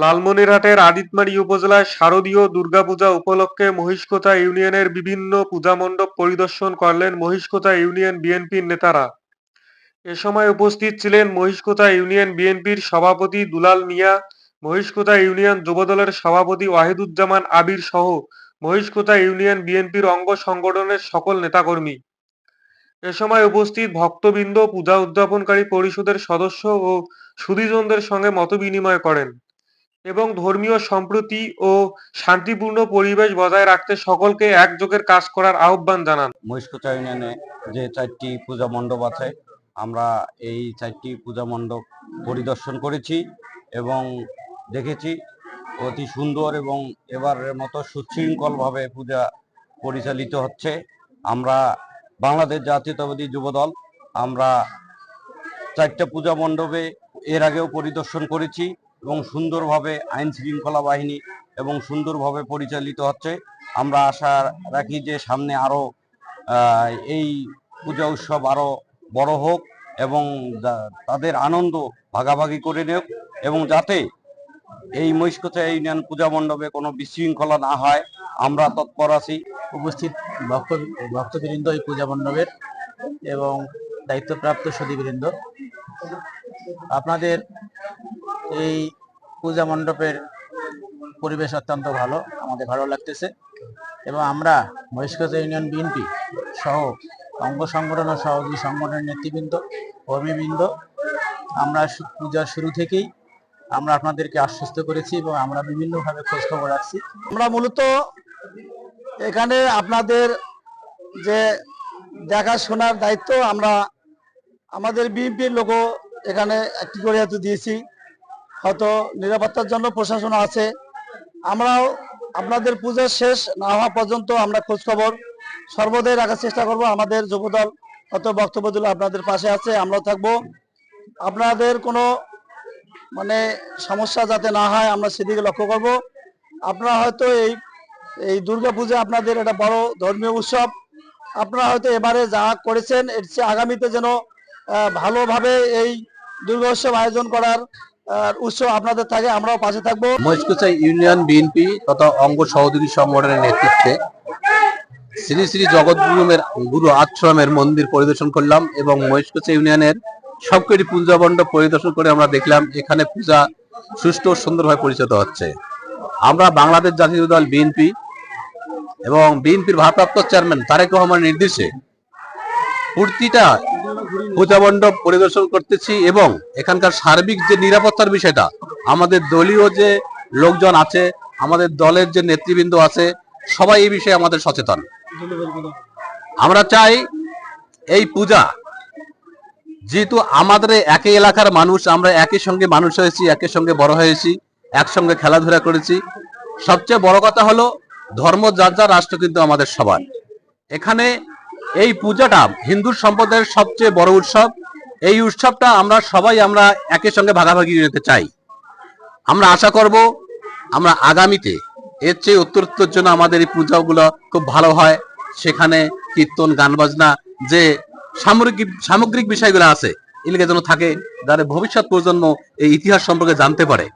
লালমনিরহাটের আদিতমারি উপজেলায় শারদীয় দুর্গাপূজা উপলক্ষে মহিষকোথা ইউনিয়নের বিভিন্ন পূজা মণ্ডপ পরিদর্শন করলেন মহিষকোথা ইউনিয়ন বিএনপির নেতারা। এ সময় উপস্থিত ছিলেন মহিষকোথা ইউনিয়ন বিএনপির সভাপতি দুলাল মিয়া মহিষকোথা ইউনিয়ন যুবদলের সভাপতি ওয়াহিদুজ্জামান আবির সহ মহিষকোথা ইউনিয়ন বিএনপির অঙ্গ সংগঠনের সকল নেতাকর্মী। এ সময় উপস্থিত ভক্তবৃন্দ, পূজা উদযাপনকারী পরিষদের সদস্য ও সুধীজনদের সঙ্গে মতবিনিময় করেন। এবং ধর্মীয় সম্প্রীতি ও শান্তিপূর্ণ পরিবেশ বজায় রাখতে সকলকে একযোগের কাজ করার আহ্বান জানান। মহিষকুচা ইউনিয়নে যে চারটি পূজা মণ্ডপ আছে, আমরা এই চারটি পূজা মণ্ডপ পরিদর্শন করেছি এবং দেখেছি অতি সুন্দর এবং এবারের মতো সুশৃঙ্খলভাবে পূজা পরিচালিত হচ্ছে। আমরা বাংলাদেশ জাতীয়তাবাদী যুবদল, আমরা চারটা পূজা মণ্ডপে এর আগেও পরিদর্শন করেছি। এবং সুন্দরভাবে আইন শৃঙ্খলা বাহিনী এবং সুন্দরভাবে পরিচালিত হচ্ছে। আমরা আশা রাখি যে সামনে আরও এই পূজা উৎসব আরও বড় হোক এবং তাদের আনন্দ ভাগাভাগি করে নেক এবং যাতে এই মহিষকোচা ইউনিয়ন পূজা মণ্ডপে কোনো বিশৃঙ্খলা না হয়, আমরা তৎপর আছি। উপস্থিত ভক্ত, ভক্তবৃন্দ এই পূজা মণ্ডপের এবং দায়িত্বপ্রাপ্ত সুদীবৃন্দ আপনাদের এই পূজা মণ্ডপের পরিবেশ অত্যন্ত ভালো, আমাদের ভালো লাগতেছে। এবং আমরা মহিষগঞ্জ ইউনিয়ন বিএনপি সহ অঙ্গ সংগঠন ও সহযোগী সংগঠনের নেতৃবৃন্দ, কর্মীবৃন্দ, আমরা পূজার শুরু থেকেই আমরা আপনাদেরকে আশ্বস্ত করেছি এবং আমরা বিভিন্নভাবে খোঁজখবর রাখছি। আমরা মূলত এখানে আপনাদের যে দেখাশোনার দায়িত্ব আমরা আমাদের বিএনপির লোকও এখানে একটি করে হয়তো দিয়েছি। হয়তো নিরাপত্তার জন্য প্রশাসন আছে। আমরাও আপনাদের পূজা শেষ না হওয়া পর্যন্ত আমরা খোঁজখবর সর্বদাই রাখার চেষ্টা করব। আমাদের যুবদল হয়তো বক্তব্য দিলে আপনাদের পাশে আছে, আমরাও থাকব। আপনাদের কোনো মানে সমস্যা যাতে না হয়, আমরা সেদিকে লক্ষ্য করব। আপনারা হয়তো এই এই দুর্গা পূজা আপনাদের একটা বড় ধর্মীয় উৎসব। আপনারা হয়তো এবারে যা করেছেন, এর চেয়ে আগামীতে যেন ভালোভাবে এই দুর্গা উৎসব আয়োজন করার আপনাদের আমরাও পাশে থাকব। ইউনিয়ন বিএনপি তথা অঙ্গ নেতৃত্বে শ্রী শ্রী জগৎগুরুমের গুরু আশ্রমের মন্দির পরিদর্শন করলাম এবং মহিষকুচা ইউনিয়নের সবকটি পূজা মণ্ডপ পরিদর্শন করে আমরা দেখলাম এখানে পূজা সুষ্ঠু সুন্দরভাবে পরিচিত হচ্ছে। আমরা বাংলাদেশ জাতীয় দল বিএনপি এবং বিএনপির ভারপ্রাপ্ত চেয়ারম্যান তারেক রহমানের নির্দেশে প্রতিটা পূজা মণ্ডপ পরিদর্শন করতেছি এবং এখানকার সার্বিক যে নিরাপত্তার বিষয়টা, আমাদের দলীয় যে লোকজন আছে, আমাদের দলের যে নেতৃবৃন্দ আছে, সবাই এই বিষয়ে আমাদের সচেতন। আমরা চাই এই পূজা, যেহেতু আমাদের একই এলাকার মানুষ, আমরা একই সঙ্গে মানুষ হয়েছি, একই সঙ্গে বড় হয়েছি, একসঙ্গে খেলাধুলা করেছি। সবচেয়ে বড় কথা হলো, ধর্ম যার যার রাষ্ট্র কিন্তু আমাদের সবার। এখানে এই পূজাটা হিন্দু সম্প্রদায়ের সবচেয়ে বড় উৎসব। এই উৎসবটা আমরা সবাই আমরা একই সঙ্গে ভাগাভাগি নিতে চাই। আমরা আশা করব আমরা আগামীতে এর চেয়ে উত্তরোত্তর জন্য আমাদের এই পূজাগুলো খুব ভালো হয়। সেখানে কীর্তন, গান, বাজনা যে সামগ্রিক সামগ্রিক বিষয়গুলো আছে, এগুলো যেন থাকে যারা ভবিষ্যৎ প্রজন্ম এই ইতিহাস সম্পর্কে জানতে পারে।